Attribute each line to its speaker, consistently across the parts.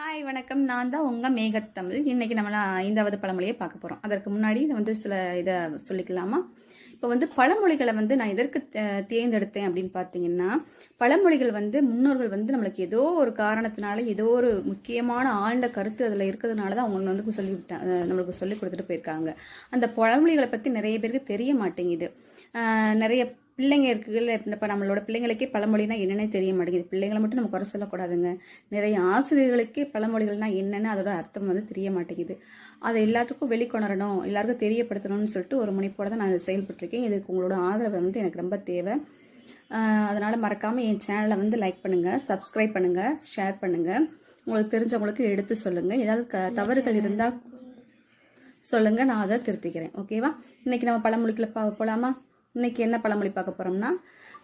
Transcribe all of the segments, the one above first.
Speaker 1: Hi வணக்கம். நான் தான் உங்கள் மேகத்தமிழ் இன்னைக்கு நம்ம ஐந்தாவது பழமொழியை பார்க்க போகிறோம் அதற்கு முன்னாடி வந்து சில இதை சொல்லிக்கலாமா? இப்போ வந்து பழமொழிகளை வந்து நான் எதற்கு தேர்ந்தெடுத்தேன் அப்படின்னு பார்த்தீங்கன்னா பழமொழிகள் வந்து முன்னோர்கள் வந்து நம்மளுக்கு ஏதோ ஒரு காரணத்தினால ஏதோ ஒரு முக்கியமான ஆழ்ந்த கருத்து அதில் இருக்கிறதுனால தான் அவங்க வந்து சொல்லி விட்டா- நம்மளுக்கு சொல்லி கொடுத்துட்டு போயிருக்காங்க. அந்த பழமொழிகளை பற்றி நிறைய பேருக்கு தெரிய மாட்டேங்குது. நிறைய பிள்ளைங்க இருக்குல்ல இப்போ நம்மளோட பிள்ளைங்களுக்கே பழமொழினா என்னன்னே தெரிய மாட்டேங்குது. பிள்ளைங்களை மட்டும் நம்ம குறை சொல்லக்கூடாதுங்க. நிறைய ஆசிரியர்களுக்கே பழமொழிகள்னா என்னன்னு அதோட அர்த்தம் வந்து தெரிய மாட்டேங்குது. அதை எல்லாத்துக்கும் வெளிக்கொணரணும் எல்லாருக்கும் தெரியப்படுத்தணும்னு சொல்லிட்டு ஒரு முனைப்போட தான் நான் செயல்பட்டிருக்கேன். இதுக்கு உங்களோட ஆதரவு வந்து எனக்கு ரொம்ப தேவை. அதனால மறக்காம என் சேனலை வந்து லைக் பண்ணுங்க சப்ஸ்கிரைப் பண்ணுங்க ஷேர் பண்ணுங்க. உங்களுக்கு தெரிஞ்சவங்களுக்கு எடுத்து சொல்லுங்க. ஏதாவது க- தவறுகள் இருந்தா சொல்லுங்க. நான் அதை திருத்திக்கிறேன். ஓகேவா இன்னைக்கு நம்ம பழமொழிக்குள்ள பா இன்னைக்கு என்ன பழமொழி பார்க்க போறோம்னா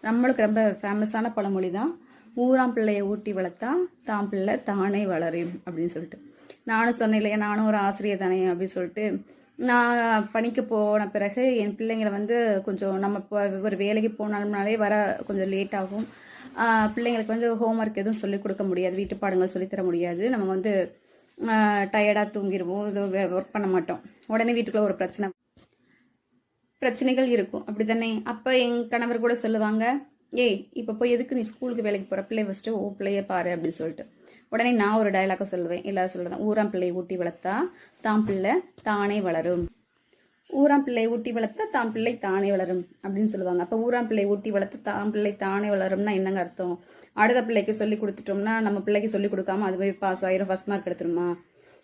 Speaker 1: நம்மளுக்கு ரொம்ப ஃபேமஸான பழமொழி தான் ஊராம் பிள்ளையை ஊட்டி வளர்த்தா தாம் பிள்ளை தானே வளரும் அப்படின்னு சொல்லிட்டு. நானும் சொன்னேன் இல்லையா நானும் ஒரு ஆசிரியர் தானே அப்படின்னு சொல்லிட்டு. நான் பணிக்கு போன பிறகு என் பிள்ளைங்களை வந்து கொஞ்சம் நம்ம இப்போ ஒரு வேலைக்கு போனாலும்னாலே வர கொஞ்சம் லேட் ஆகும். பிள்ளைங்களுக்கு வந்து ஹோம்ஒர்க் எதுவும் சொல்லிக் கொடுக்க முடியாது வீட்டு பாடங்கள் சொல்லித் தர முடியாது. நம்ம வந்து டயர்டாக தூங்கிடுவோம் இது ஒர்க் பண்ண மாட்டோம். உடனே வீட்டுக்குள்ளே ஒரு பிரச்சனை பிரச்சனைகள் இருக்கும். அப்படிதானே அப்போ என் கணவர் கூட சொல்லுவாங்க ஏய் இப்போ போய் எதுக்கு நீ ஸ்கூலுக்கு வேலைக்கு போகிற பிள்ளை ஃபஸ்ட்டு ஓ பிள்ளைய பாரு அப்படின்னு சொல்லிட்டு. உடனே நான் ஒரு டயலாக சொல்லுவேன். எல்லாரும் சொல்லுவேன் ஊராம் பிள்ளையை ஊட்டி வளர்த்தா தான் பிள்ளை தானே வளரும். ஊராம் பிள்ளை ஊட்டி வளர்த்தா தாம் பிள்ளை தானே வளரும் அப்படின்னு சொல்லுவாங்க. அப்போ ஊராம் பிள்ளை ஊட்டி வளர்த்து தாம் பிள்ளை தானே வளரும்னா என்னங்க அர்த்தம்? அடுத்த பிள்ளைக்கு சொல்லி கொடுத்துட்டோம்னா நம்ம பிள்ளைக்கு சொல்லி கொடுக்காம அது போய் பாஸ் ஆயிரும் ஃபர்ஸ்ட் மார்க் எடுத்துருமா?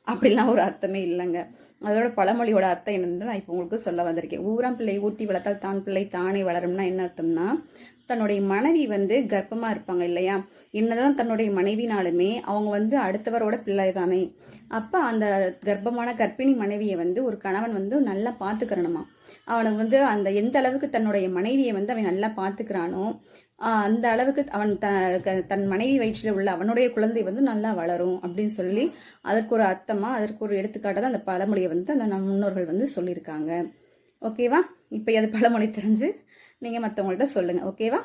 Speaker 1: அப்படிலாம் ஒரு அர்த்தமே இல்லைங்க. அதோட பழமொழியோட அர்த்தம் என்னன்னு நான் இப்போ உங்களுக்கு சொல்ல வந்திருக்கேன். ஊராம் பிள்ளை ஊட்டி வளர்த்தால் தான் பிள்ளை தானே வளரும்னா என்ன அர்த்தம்னா தன்னுடைய மனைவி வந்து கர்ப்பமாக இருப்பாங்க இல்லையா? என்னதான் தன்னுடைய மனைவினாலுமே அவங்க வந்து அடுத்தவரோட பிள்ளை தானே. அப்போ அந்த கர்ப்பமான கர்ப்பிணி மனைவியை வந்து ஒரு கணவன் வந்து நல்லா பார்த்துக்கிறணுமா அவனுக்கு வந்து அந்த எந்த அளவுக்கு தன்னுடைய மனைவியை வந்து அவன் நல்லா பார்த்துக்கிறானோ அந்த அளவுக்கு அவன் த க- தன் மனைவி வயிற்றில் உள்ள அவனுடைய குழந்தை வந்து நல்லா வளரும் அப்படின்னு சொல்லி அதற்கு ஒரு அர்த்தமாக அதற்கு ஒரு எடுத்துக்காட்டாக தான் அந்த பழமொழியை வந்து அந்த நம் முன்னோர்கள் வந்து சொல்லியிருக்காங்க. ஓகேவா? இப்போ அது பழமொழி தெரிஞ்சு நீங்கள் மற்றவங்கள்ட்ட சொல்லுங்கள் ஓகேவா?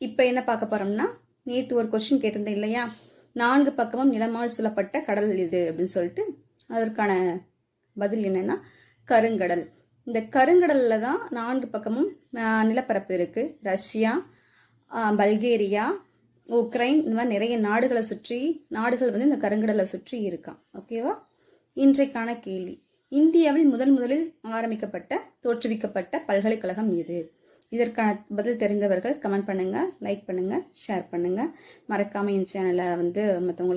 Speaker 1: இப்போ என்ன பார்க்க போகிறோம்னா நேற்று ஒரு கொஸ்டின் கேட்டிருந்தேன் இல்லையா? நான்கு பக்கமும் நிலமால் சொல்லப்பட்ட கடல் இது அப்படின்னு சொல்லிட்டு அதற்கான பதில் என்னென்னா கருங்கடல். இந்த கருங்கடலில் தான் நான்கு பக்கமும் நிலப்பரப்பு இருக்குது ரஷ்யா பல்கேரியா உக்ரைன் இந்த மாதிரி நிறைய நாடுகளை சுற்றி நாடுகள் வந்து இந்த கருங்கடலை சுற்றி இருக்கான் ஓகேவா? இன்றைக்கான கேள்வி. இந்தியாவில் முதன் முதலில் ஆரம்பிக்கப்பட்ட தோற்றுவிக்கப்பட்ட பல்கலைக்கழகம் எது? இதற்கான பதில் தெரிந்தவர்கள் கமெண்ட் பண்ணுங்கள் லைக் பண்ணுங்கள் ஷேர் பண்ணுங்கள் மறக்காமல் என் சேனலை வந்து மற்றவங்களுக்கு